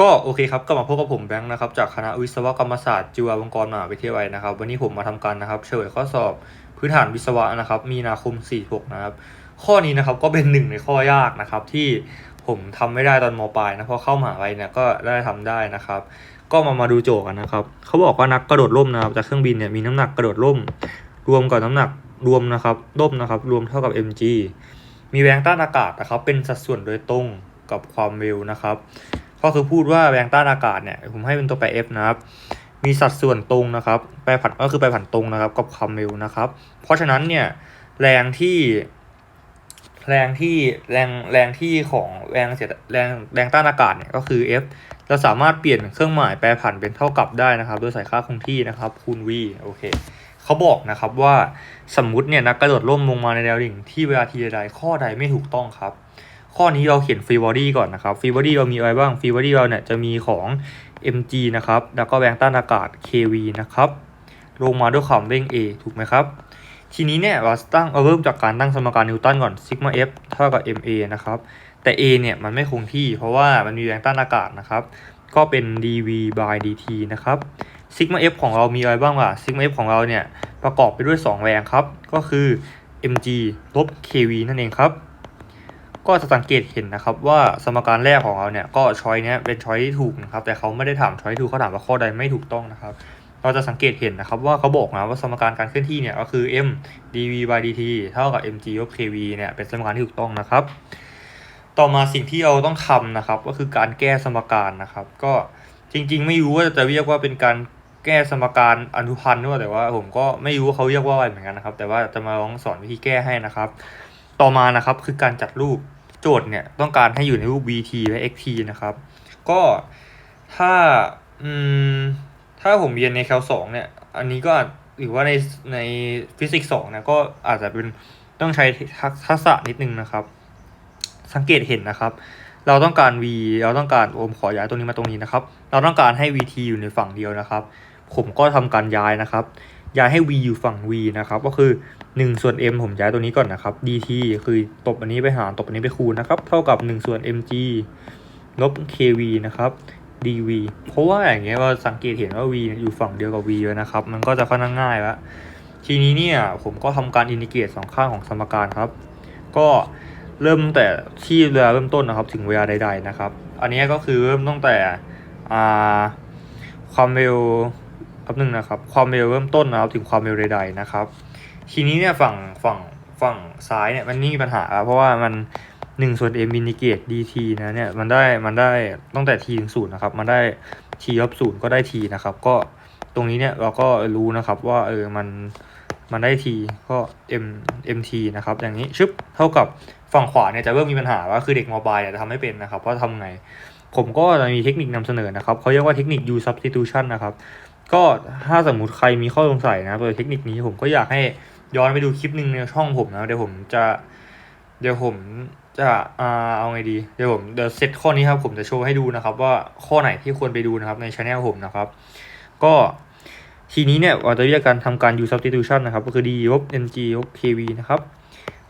ก็โอเคครับก็มาพบกับผมแบงค์นะครับจากคณะวิศวกรรมศาสตร์จุฬาลงกรณ์มหาวิทยาลัยนะครับ วันนี้ผมมาทำการนะครับเฉลยข้อสอบพื้นฐานวิศวะนะครับ มีนาคม 46 นะครับ ข้อนี้นะครับก็เป็นหนึ่งในข้อยากนะครับ ที่ผมทำไม่ได้ตอนมปลายนะเพราะเข้ามหาลัยเนี่ยก็ได้ทำได้นะครับ ก็มามาดูโจกันนะครับเขาบอกว่านักกระโดดร่มนะครับจากเครื่องบินเนี่ยมีน้ำหนักกระโดดร่ม รวมกับน้ำหนักรวมนะครับร่มนะครับ รวมเท่ากับ mg มีแรงต้านอากาศนะครับ เป็นสัดส่วนโดยตรงกับความเร็วนะครับ ก็คือพูดว่าแรงต้านอากาศเนี่ยผมให้เป็นตัวแปร f นะครับมีสัดส่วนตรงนะครับ แปรผันก็คือแปรผันตรงนะครับ กับความเร็วนะครับ เพราะฉะนั้นเนี่ยแรงที่แรงที่แรงแรงที่ของแรงเสียแรงแรงต้านอากาศเนี่ยก็คือ F เราสามารถเปลี่ยนเครื่องหมายแปรผันเป็นเท่ากับได้นะครับ โดยใส่ค่าคงที่นะครับ คูณ v โอเคเขาบอกนะครับว่าสมมุติเนี่ยนักกระโดดร่มลงมาในแนวดิ่งที่เวลาทีใดข้อใดไม่ถูกต้องครับ ข้อนี้เราเขียนฟรีบอดี้ก่อนนะครับฟรีบอดี้เรามีอะไรบ้างฟรีบอดี้เราเนี่ยจะมีของ mg นะครับ แล้วก็แรงต้านอากาศ kv นะครับ ลงมาด้วยความเร่ง a ถูกไหมครับ ทีนี้เนี่ยเราตั้งเราเริ่มจากการตั้งสมการนิวตันก่อนซิกมา f เท่ากับ ma นะครับ แต่ a เนี่ยมันไม่คงที่เพราะว่ามันมีแรงต้านอากาศนะครับ ก็เป็น dv by dt นะครับซิกมา f ของเรามีอะไรบ้างล่ะซิกมา f ของเราเนี่ยประกอบไปด้วย 2 แรงครับ ก็คือ mg ลบ kv นั่นเองครับ ก็จะสังเกตเห็นนะครับว่าสมการแรกของเราเนี่ยก็ช้อยเนี้ยเป็นช้อยที่ถูกนะครับแต่เขาไม่ได้ถามช้อยถูกเขาถามว่าข้อใดไม่ถูกต้องนะครับ เราจะสังเกตเห็นนะครับว่าเขาบอกนะว่าสมการการเคลื่อนที่เนี่ยก็คือ m dv by dt เท่ากับ mg ลบ kv เนี่ยเป็นสมการที่ถูกต้องนะครับ ต่อมาสิ่งที่เราต้องทำนะครับก็คือการแก้สมการนะครับ ก็จริงๆ ไม่รู้ว่าจะเรียกว่าเป็นการแก้สมการอนุพันธ์ด้วยแต่ว่าผมก็ไม่รู้ว่าเขาเรียกว่าอะไรเหมือนกันนะครับ แต่ว่าจะมาลองสอนวิธีแก้ให้นะครับ ต่อมานะครับคือการจัดรูป จทย์เนี่ยต้องการให้อยู่ในรูป bt และ xt นะครับ ก็ถ้าอืมถ้าผมเรียนในแคลสองเนี่ย อันนี้ก็หรือว่าในในฟิสิกส์สองนี่ยก็อาจจะเป็นต้องใช้ทักษะนิดนึงนะครับ สังเกตเห็นนะครับ เราต้องการ v เราต้องการโอมขอย้ายตรงนี้มาตรงนี้นะครับ เราต้องการให้ vt อยู่ในฝั่งเดียวนะครับ ผมก็ทำการย้ายนะครับ ย้ายให้ v อยู่ฝั่ง v นะครับ ก็คือ 1 ส่วน m ผมย้ายตัวนี้ก่อนนะครับ dt คือตบอันนี้ไปหารตบอันนี้ไปคูณนะครับ เท่ากับ 1 ส่วน mg ลบ kv นะครับ dv เพราะว่าอย่างเงี้ยเราสังเกตเห็นว่า v อยู่ฝั่งเดียวกับ v เลยนะครับ มันก็จะค่อนข้างง่ายแล้วทีนี้เนี่ยผมก็ทำการอินทิเกรตสองข้างของสมการครับ ก็เริ่มแต่ที่เวลาเริ่มต้นนะครับ ถึงเวลาใด ๆนะครับ อันนี้ก็คือเริ่มตั้งแต่ความเร็วแป๊บนึงนะครับ ความเร็วเริ่มต้นนะครับถึงความเร็วใดๆนะครับ ทีนี้เนี่ยฝั่งฝั่งฝั่งซ้ายเนี่ยมันนี่มีปัญหาครับเพราะว่ามันหนึ่งส่วน m อินทิเกรต dt นะเนี่ยมันได้มันได้ตั้งแต่ t ถึงศูนย์นะครับ มันได้ t ลบศูนย์ก็ได้ t นะครับ ก็ตรงนี้เนี่ยเราก็รู้นะครับว่าเออมันมันได้ t ก็ m mt นะครับ อย่างนี้ชึบเท่ากับฝั่งขวาเนี่ยจะเริ่มมีปัญหาว่าคือเด็กมปลายเนี่ยจะทำไม่เป็นนะครับว่าทำไง ผมก็จะมีเทคนิคนำเสนอนะครับเขาเรียกว่าเทคนิค u substitution นะครับ ก็ถ้าสมมุติใครมีข้อสงสัยนะโดยเทคนิคนี้ผมก็อยากให้ ย้อนไปดูคลิปหนึ่งในช่องผมนะ เดี๋ยวผมจะ เดี๋ยวผมจะอ่าเอาไงดี เดี๋ยวผมเดี๋ยวเซตข้อนี้ครับผมจะโชว์ให้ดูนะครับ ว่าข้อไหนที่ควรไปดูนะครับในช anel ผมนะครับ ก็ทีนี้เนี่ยเราจะเรียกการทำการ u substitution นะครับ ก็คือ d ลบ ng ลบ kv นะครับ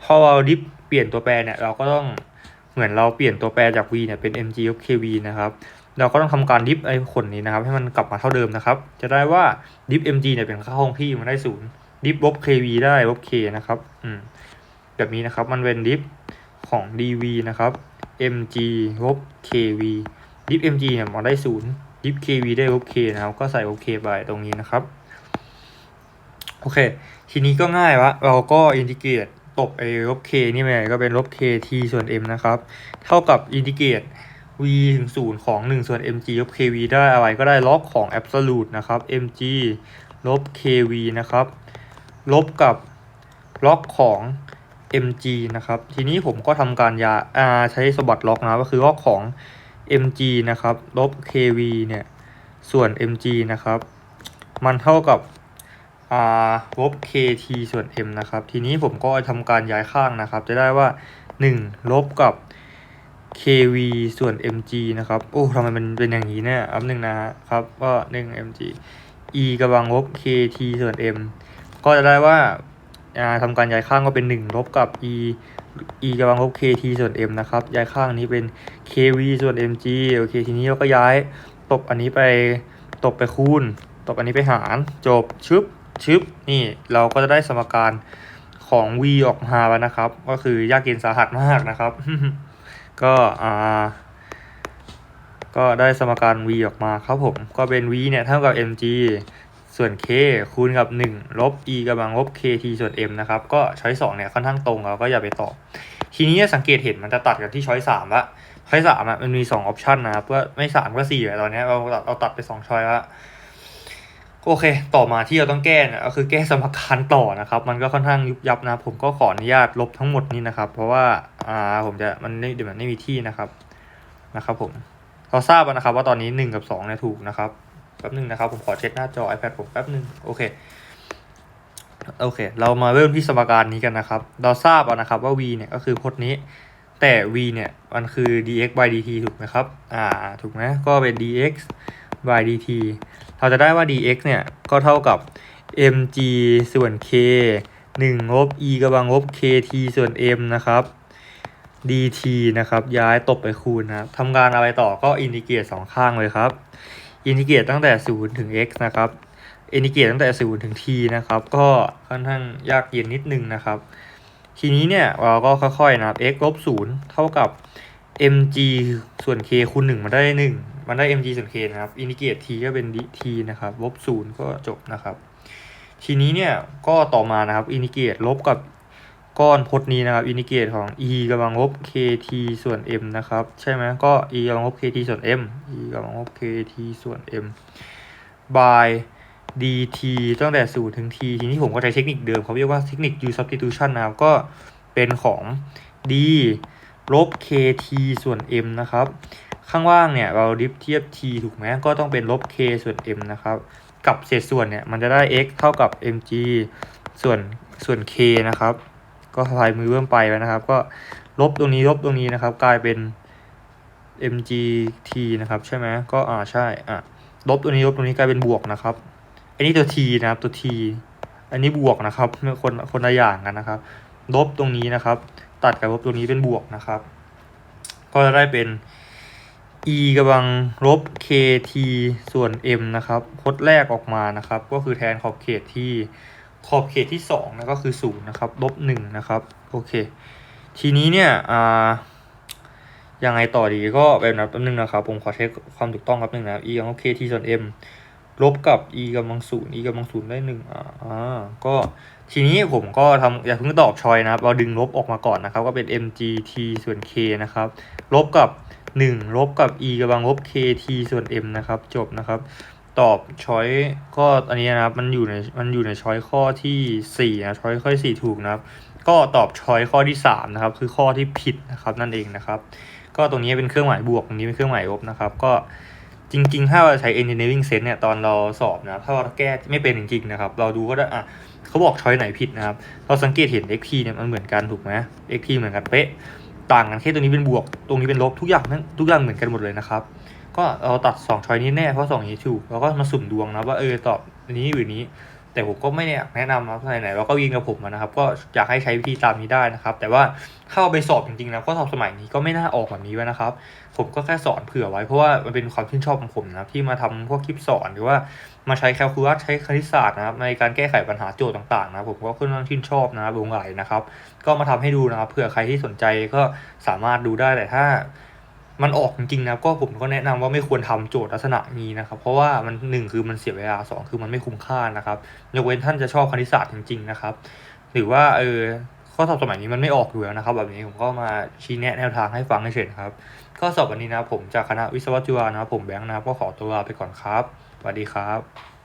พอเราดิฟเปลี่ยนตัวแปรเนี่ยเราก็ต้องเหมือนเราเปลี่ยนตัวแปรจาก v เนี่ยเป็น mg ลบ kv นะครับ เราก็ต้องทำการดิฟไอ้ขนนี้นะครับ ให้มันกลับมาเท่าเดิมนะครับ จะได้ว่าดิฟ mg เนี่ยเป็นค่าคงที่มันได้ศูนย์ ดิฟลบ kv ได้ลบ k นะครับอืมแบบนี้นะครับมันเป็นดิฟของ dv นะครับ mg ลบ kv ดิฟ mg เนี่ยมันได้ศูนย์ดิฟ kv ได้ลบ k นะครับ ก็ใส่ลบ k ไปตรงนี้นะครับ โอเค ทีนี้ก็ง่ายวะเราก็อินทิเกรตตบไอ้ลบ k นี่ไปก็เป็นลบ k t ส่วน m นะครับ เท่ากับอินทิเกรต v ถึงศูนย์ของ 1 ส่วน mg ลบ kv ได้อะไรก็ได้ล็อกของ absolute นะครับ mg ลบ kv นะครับ ลบกับล็อกของ mg นะครับ ทีนี้ผมก็ทำการยาใช้สมบัติล็อกนะก็คือล็อกของ mg นะครับ ลบ kv เนี่ย ส่วน mg นะครับ มันเท่ากับลบ kt ส่วน m นะครับ ทีนี้ผมก็ทำการย้ายข้างนะครับ จะได้ว่า 1 ลบกับ kv ส่วน mg นะครับ โอ้ทำไมมันเป็นอย่างนี้เนี่ยอันหนึ่งนะครับ ก็ 1 mg e กำลังลบ kt ส่วน m ก็จะได้ว่าอ่าทำการย้ายข้างก็เป็น 1 ลบกับ e e กำลังลบ kt ส่วน m นะครับ ย้ายข้างนี้เป็น kv ส่วน mg โอเค ทีนี้เราก็ย้ายตบอันนี้ไปตบไปคูณ ตบอันนี้ไปหาร จบ ชึบ ชึบ นี่เราก็จะได้สมการของ v ออกมาแล้วนะครับ ก็คือยากเย็นสาหัสมากนะครับ ก็อ่าก็ได้สมการ v ออกมาครับผม ก็เป็น v เนี่ยเท่ากับ mg ส่วน k คูณกับ 1 ลบ e กำลังลบ kt ส่วน m นะครับ ก็ช้อยสองเนี่ยค่อนข้างตรงเราก็อย่าไปตอบ ทีนี้สังเกตเห็นมันจะตัดกันที่ช้อยสามละช้อยสามอะมันมีสองออปชันนะครับก็ไม่สามก็สี่อะตอนนี้เราตัดเราตัดไปสองช้อยละโอเค ต่อมาที่เราต้องแก้เนี่ยก็คือแก้สมการต่อนะครับ มันก็ค่อนข้างยุบยับนะ ผมก็ขออนุญาตลบทั้งหมดนี้นะครับ เพราะว่าอ่าผมจะมันไม่เดี๋ยวมันไม่มีที่นะครับนะครับ ผมเราทราบแล้วนะครับว่าตอนนี้หนึ่งกับสองเนี่ยถูกนะครับ แป๊บหนึงนะครับ ผมขอเช็คหน้าจอ iPad ผมแป๊บหนึง โอเค โอเค เรามาเริ่มที่สมการนี้กันนะครับ เราทราบแล้วนะครับว่า v เนี่ยก็คือพจน์นี้ แต่ v เนี่ยมันคือ dx by dt ถูกไหมครับ อ่า ถูกไหมก็เป็น dx by dt เราจะได้ว่า dx เนี่ยก็เท่ากับ mg ส่วน k 1ลบ e กำลังลบ kt ส่วน m นะครับ dt นะครับ ย้ายตบไปคูณนะครับทำงานอะไรต่อก็อินทิเกรตสองข้างเลยครับ อินทิเกรตตั้งแต่ 0 ถึง x นะครับอินทิเกรตตั้งแต่ 0 ถึง t นะครับ ก็ค่อนข้างยากเย็นนิดนึงนะครับ ทีนี้เนี่ยเราก็ค่อยๆนะครับ x ลบ 0 เท่ากับ mg ส่วน k คูณ 1มันได้ 1 มันได้ mg ส่วน k นะครับ อินทิเกรต t ก็เป็น t นะครับ ลบ 0 ก็จบนะครับ ทีนี้เนี่ยก็ต่อมานะครับ อินทิเกรตลบกับ ก้อนพจน์นี้นะครับอินทิเกตของ e กำลังลบ kt ส่วน m นะครับ ใช่ไหมก็ e กำลังลบ kt ส่วน m e กำลังลบ kt ส่วน m by dt ตั้งแต่0ถึง t ทีนี้ผมก็ใช้เทคนิคเดิมเขาเรียกว่าเทคนิค u substitution นะครับ ก็เป็นของ d ลบ kt ส่วน m นะครับ ข้างล่างเนี่ยเราดิฟเทียบ t ถูกไหมก็ต้องเป็นลบ k ส่วน m นะครับ กับเศษส่วนเนี่ยมันจะได้ x เท่ากับ mg ส่วนส่วน k นะครับ ก็พายมือเริ่มไปแล้วนะครับ ก็ลบตรงนี้ลบตรงนี้นะครับ กลายเป็น mgt นะครับใช่ไหมก็อ่าใช่อะลบตัวนี้ลบตรงนี้กลายเป็นบวกนะครับ อันนี้ตัว t นะครับตัว t อันนี้บวกนะครับคนคนละอย่างกันนะครับ ลบตรงนี้นะครับ ตัดกับลบตรงนี้เป็นบวกนะครับ ก็จะได้เป็น e กำลังลบ kt ส่วน m นะครับ พจน์แรกออกมานะครับ ก็คือแทนขอบเขตที่ ขอบเขตที่2นะก็คือ0นะครับลบ1นะครับโอเค ทีนี้เนี่ยอ่ายังไงต่อดีก็แบบนั้นแป๊บนึงนะครับ ผมขอเช็คความถูกต้องครับนึงนะ e กำลัง kt ส่วน m ลบกับ e กำลังศูนย์ e กำลังศูนย์ได้หนึ่งอ่าอ่าก็ทีนี้ผมก็ทำอย่าเพิ่งตอบชอยนะครับ เราดึงลบออกมาก่อนนะครับ ก็เป็น mgt ส่วน k นะครับ ลบกับหนึ่งลบกับ e กำลังลบ kt ส่วน m นะครับ จบนะครับ ตอบช้อยก็อันนี้นะครับมันอยู่ในมันอยู่ในช้อยข้อที่สี่นะช้อยข้อที่สี่ถูกนะครับ ก็ตอบช้อยข้อที่สามนะครับ คือข้อที่ผิดนะครับนั่นเองนะครับ ก็ตรงนี้เป็นเครื่องหมายบวกตรงนี้เป็นเครื่องหมายลบนะครับ ก็จริงๆ ถ้าเราใช้ engineering sense เนี่ยตอนเราสอบนะถ้าเราแก้ไม่เป็นจริงๆนะครับ เราดูก็ได้อะเขาบอกช้อยไหนผิดนะครับ เราสังเกตเห็น xt เนี่ยมันเหมือนกันถูกไหม xt เหมือนกันเป๊ะต่างกันแค่ตัวนี้เป็นบวก ตรงนี้เป็นลบทุกอย่างทุกอย่างเหมือนกันหมดเลยนะครับ ก็เราตัดสองช้อยนี้แน่เพราะสองนี้ถูกเราก็มาสุ่มดวงนะว่าเออตอบนี้หรือนี้ แต่ผมก็ไม่ได้อยากแนะนำนะไหนๆเราก็ยิงกับผมนะครับ ก็อยากให้ใช้วิธีตามนี้ได้นะครับ แต่ว่าเข้าไปสอบจริงๆนะข้อสอบสมัยนี้ก็ไม่น่าออกแบบนี้ไว้นะครับ ผมก็แค่สอนเผื่อไว้เพราะว่ามันเป็นความชื่นชอบของผมนะที่มาทำพวกคลิปสอนหรือว่ามาใช้แคลคูลัสใช้คณิตศาสตร์นะครับในการแก้ไขปัญหาโจทย์ต่างๆนะผมก็ค่อนข้างชื่นชอบนะครับหลงไหลนะครับ ก็มาทำให้ดูนะครับเผื่อใครที่สนใจก็สามารถดูได้แต่ถ้า มันออกจริงๆนะก็ผมก็แนะนำว่าไม่ควรทำโจทย์ลักษณะนี้นะครับเพราะว่ามันหนึ่งคือมันเสียเวลาสองคือมันไม่คุ้มค่านะครับยกเว้นท่านจะชอบคณิตศาสตร์จริง ๆ นะครับ หรือว่าเออข้อสอบสมัยนี้มันไม่ออกอยู่แล้วนะครับ แบบนี้ผมก็มาชี้แนะแนวทางให้ฟังให้เฉยครับข้อสอบวันนี้นะผมจากคณะวิศวะจุฬานะครับผมแบงค์นะครับก็ขอตัวลาไปก่อนครับสวัสดีครับ